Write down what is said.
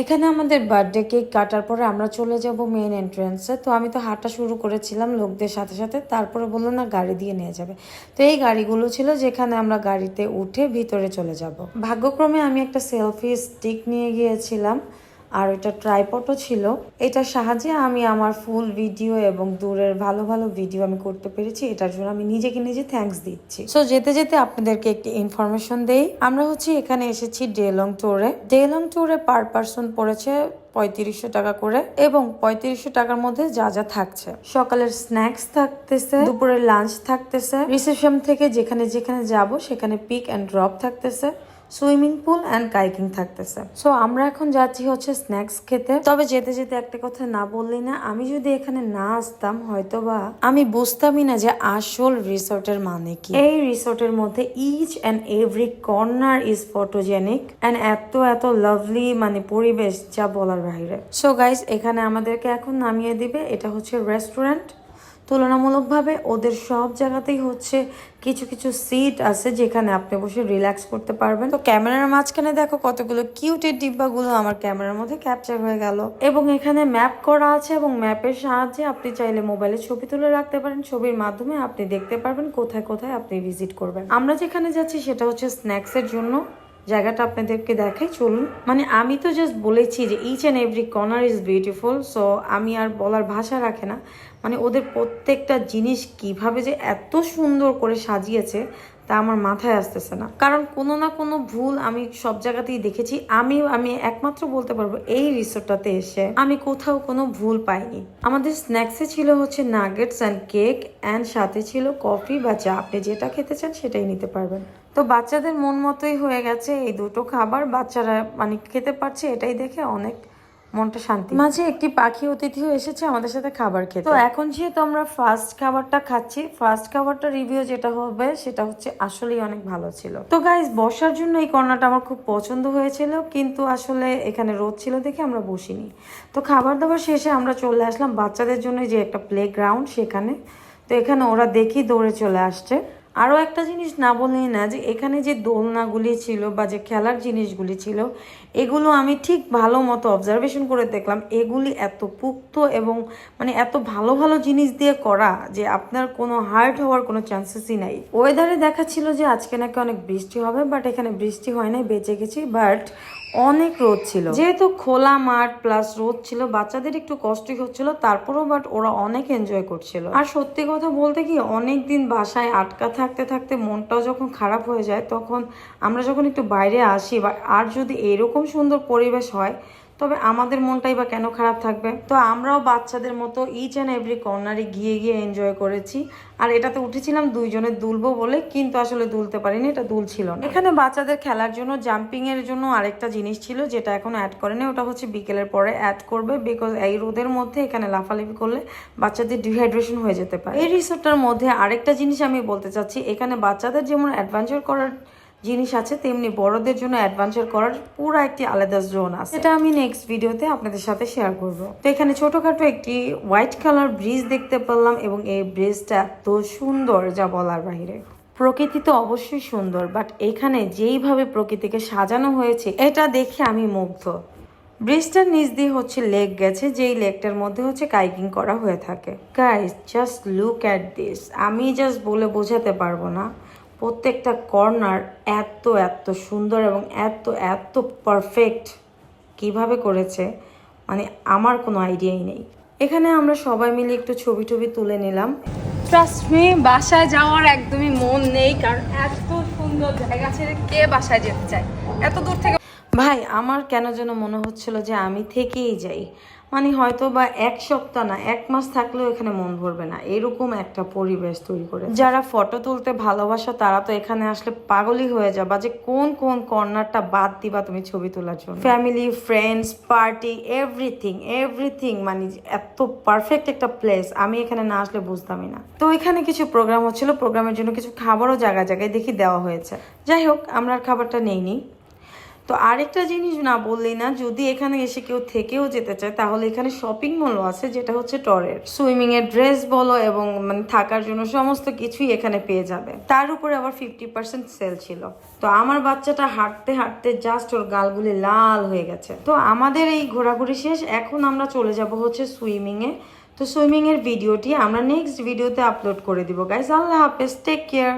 এখানে আমাদের birthday cake কাটার পরে আমরা চলে যাব মেন এন্ট্রেন্সে তো আমি তো হাঁটা শুরু করেছিলাম লোকদের সাথে সাথে, তারপরে বলল, না, গাড়ি দিয়ে নিয়ে যাবে। তো এই গাড়িগুলো ছিল যেখানে আমরা গাড়িতে উঠে ভিতরে চলে যাব। ভাগ্যক্রমে আমি একটা সেলফি স্টিক নিয়ে গিয়েছিলাম। আর ওইটা ট্রাইপটও ছিল। এটার সাহায্যে আমি আমার ফুল ভিডিও এবং দূরের ভালো ভালো ভিডিও আমি করতে পেরেছি। এটার জন্য আমি নিজেকে নিজে থ্যাঙ্কস দিচ্ছি। সো যেতে যেতে আপনাদেরকে একটি ইনফরমেশন দেই। আমরা হচ্ছে এখানে এসেছি ডেলং ট্যুরে ডেলং ট্যুরে পার পার্সন পড়েছে পঁয়ত্রিশশো টাকা করে এবং পঁয়ত্রিশশো টাকার মধ্যে যা যা থাকছে। সকালের স্ন্যাক্স থাকতেছে, দুপুরের লাঞ্চ থাকতেছে রিসেপশন থেকে যেখানে যেখানে যাব সেখানে পিক অ্যান্ড ড্রপ থাকতেছে। সুইমিং পুল অ্যান্ড কাইকিং থাকতেছে। সো আমরা এখন যাচ্ছি হচ্ছে স্ন্যাক্স খেতে। তবে যেতে যেতে একটা কথা না বললি না, আমি যদি এখানে না আসতাম হয়তো বা আমি বুঝতামই না যে আসল রিসোর্টের মানে কি। এই রিসোর্টের মধ্যে each and every corner is photogenic and এত এত লাভলি মানে পরিবেশ, যা বলার বাইরে। সো গাইস এখানে আমাদেরকে এখন নামিয়ে দিবে। এটা হচ্ছে রেস্টুরেন্ট তুলনামূলকভাবে ওদের সব জায়গাতেই হচ্ছে কিছু কিছু সিট আছে যেখানে আপনি বসে রিল্যাক্স করতে পারবেন। তো ক্যামেরার মাঝখানে দেখো কতগুলো কিউটের ডিব্বাগুলো আমার ক্যামেরার মধ্যে ক্যাপচার হয়ে গেল। এবং এখানে ম্যাপ করা আছে এবং ম্যাপের সাহায্যে আপনি চাইলে মোবাইলে ছবি তুলে রাখতে পারেন। ছবির মাধ্যমে আপনি দেখতে পারবেন কোথায় কোথায় আপনি ভিজিট করবেন। আমরা যেখানে যাচ্ছি সেটা হচ্ছে স্ন্যাক্সের জন্য। জায়গাটা আপনাদেরকে দেখাই, চলুন। মানে আমি তো জাস্ট বলেছি যে each and every corner is beautiful so আমি আর বলার ভাষা রাখে না। মানে ওদের প্রত্যেকটা জিনিস কীভাবে যে এত সুন্দর করে সাজিয়েছে, তা আমার মাথায় আসতেছে না। কারণ কোনো না কোনো ভুল আমি সব জায়গাতেই দেখেছি। আমি আমি একমাত্র বলতে পারব, এই রিসোর্টটাতে এসে আমি কোথাও কোনো ভুল পাইনি। আমাদের স্ন্যাক্সে ছিল হচ্ছে নাগেটস অ্যান্ড কেক অ্যান্ড সাথে ছিল কফি বা চা আপনি যেটা খেতে চান সেটাই নিতে পারবেন। তো বাচ্চাদের মন মতোই হয়ে গেছে এই দুটো খাবার। বাচ্চারা মানে খেতে পারছে এটাই দেখে অনেক মনটা শান্তি। মাঝে একটি পাখি অতিথিও এসেছে আমাদের সাথে খাবার খেতে। তো এখন যেহেতু আমরা ফার্স্ট খাবারটা খাচ্ছি ফার্স্ট খাবারটা রিভিউ যেটা হবে সেটা হচ্ছে আসলেই অনেক ভালো ছিল। তো গাইজ বসার জন্য এই কর্নারটা আমার খুব পছন্দ হয়েছিল কিন্তু আসলে এখানে রোদ ছিল দেখে আমরা বসিনি। তো খাবার দাবার শেষে আমরা চলে আসলাম বাচ্চাদের জন্য যে একটা প্লে গ্রাউন্ড সেখানে। তো এখানে ওরা দেখি দৌড়ে চলে আসছে। আরও একটা জিনিস না বললেই না যে এখানে যে দোলনাগুলি ছিল বা যে খেলার জিনিসগুলি ছিল, এগুলো আমি ঠিক ভালো মতো অবজারভেশন করে দেখলাম। এগুলি এত পুক্ত এবং মানে এত ভালো ভালো জিনিস দিয়ে করা যে আপনার কোনো হার্ট হওয়ার কোনো চান্সেসই নাই। ওয়েদারে দেখাচ্ছিল যে আজকে নাকি অনেক বৃষ্টি হবে বাট এখানে বৃষ্টি হয় নাই, বেঁচে গেছি বাট অনেক রোদ ছিল। যেহেতু খোলা মাঠ প্লাস রোদ ছিল, বাচ্চাদের একটু কষ্টই হচ্ছিল, তারপরেও বাট ওরা অনেক এনজয় করছিল। আর সত্যি কথা বলতে কি অনেক দিন বাসায় আটকা থাকতে থাকতে মনটাও যখন খারাপ হয়ে যায়, তখন আমরা যখন একটু বাইরে আসি বা আর যদি এরকম সুন্দর পরিবেশ হয় তবে আমাদের মনটাই বা কেন খারাপ থাকবে? তো আমরাও বাচ্চাদের মতো ইচ অ্যান্ড এভরি কর্নারে গিয়ে গিয়ে এনজয় করেছি। আর এটাতে উঠেছিলাম দুইজনে দুলবো বলে, কিন্তু আসলে দুলতে পারিনি, এটা দুল ছিল না। এখানে বাচ্চাদের খেলার জন্য জাম্পিংয়ের জন্য আরেকটা জিনিস ছিল, যেটা এখন অ্যাড করেনি, ওটা হচ্ছে বিকেলের পরে অ্যাড করবে বিকজ এই রোদের মধ্যে এখানে লাফালাফি করলে বাচ্চাদের ডিহাইড্রেশন হয়ে যেতে পারে। এই রিসোর্টটার মধ্যে আরেকটা জিনিস আমি বলতে চাচ্ছি, এখানে বাচ্চাদের যেমন অ্যাডভেঞ্চার করার জিনিস আছে তেমনি বড়দের জন্য অ্যাডভেঞ্চার করার পুরো একটি আলাদা জোন আছে। এটা আমি নেক্সট ভিডিওতে আপনাদের সাথে শেয়ার করব। তো এখানে ছোটখাটো একটি হোয়াইট কালার ব্রিজ দেখতে পেলাম এবং এই ব্রিজটা এত সুন্দর যা বলার বাইরে প্রকৃতি তো অবশ্যই সুন্দর বাট এখানে যেইভাবে প্রকৃতিকে সাজানো হয়েছে এটা দেখে আমি মুগ্ধ। ব্রিজটার নিচ দিয়ে হচ্ছে লেক গেছে যেই লেকটার মধ্যে হচ্ছে কাইকিং করা হয়ে থাকে। Guys just look at this আমি জাস্ট বলে বোঝাতে পারব না। প্রত্যেকটা কর্নার এত এত সুন্দর এবং এত এত পারফেক্ট কীভাবে করেছে? মানে আমার কোনো আইডিয়াই নেই। এখানে আমরা সবাই মিলে একটু ছবি টবি তুলে নিলাম। ট্রাস্ট মি বাসায় যাওয়ার একদমই মন নেই কারণ এত সুন্দর জায়গা ছেড়ে কে বাসায় যেতে চায়? এত দূর থেকে ভাই আমার কেন যেন মনে হচ্ছিল যে আমি থেকেই যাই। মানে হয়তো বা এক সপ্তাহ না, এক মাস থাকলেও এখানে মন ভরবে না। এরকম একটা পরিবেশ তৈরি করে যারা ফটো তুলতে ভালোবাসো, তারা তো এখানে আসলে পাগলই হয়ে যাবা যে কোন কোন কর্নারটা বাদ দিবা তুমি ছবি তোলার জন্য। Family friends party everything everything মানে এত পারফেক্ট একটা প্লেস আমি এখানে না আসলে বুঝতামই না। তো এখানে কিছু প্রোগ্রাম হচ্ছিল প্রোগ্রামের জন্য কিছু খাবারও জায়গায় জায়গায় দেখি দেওয়া হয়েছে। যাই হোক, আমরা খাবারটা নেইনি। তো আরেকটা জিনিস না বললেই না, যদি এখানে এসে কেউ থেকেও যেতে চায়, তাহলে এখানে শপিং মলও আছে, যেটা হচ্ছে টরের সুইমিং এর ড্রেস বলো এবং মানে থাকার জন্য সমস্ত কিছুই এখানে পেয়ে যাবে। তার উপরে আবার ফিফটি পার্সেন্ট সেল ছিল। তো আমার বাচ্চাটা হাঁটতে হাঁটতে জাস্ট ওর গালগুলি লাল হয়ে গেছে। তো আমাদের এই ঘোরাঘুরি শেষ, এখন আমরা চলে যাব হচ্ছে সুইমিং এ। তো সুইমিং এর ভিডিওটি আমরা নেক্সট ভিডিওতে আপলোড করে দিব। গাইস আল্লাহ হাফেজ টেক কেয়ার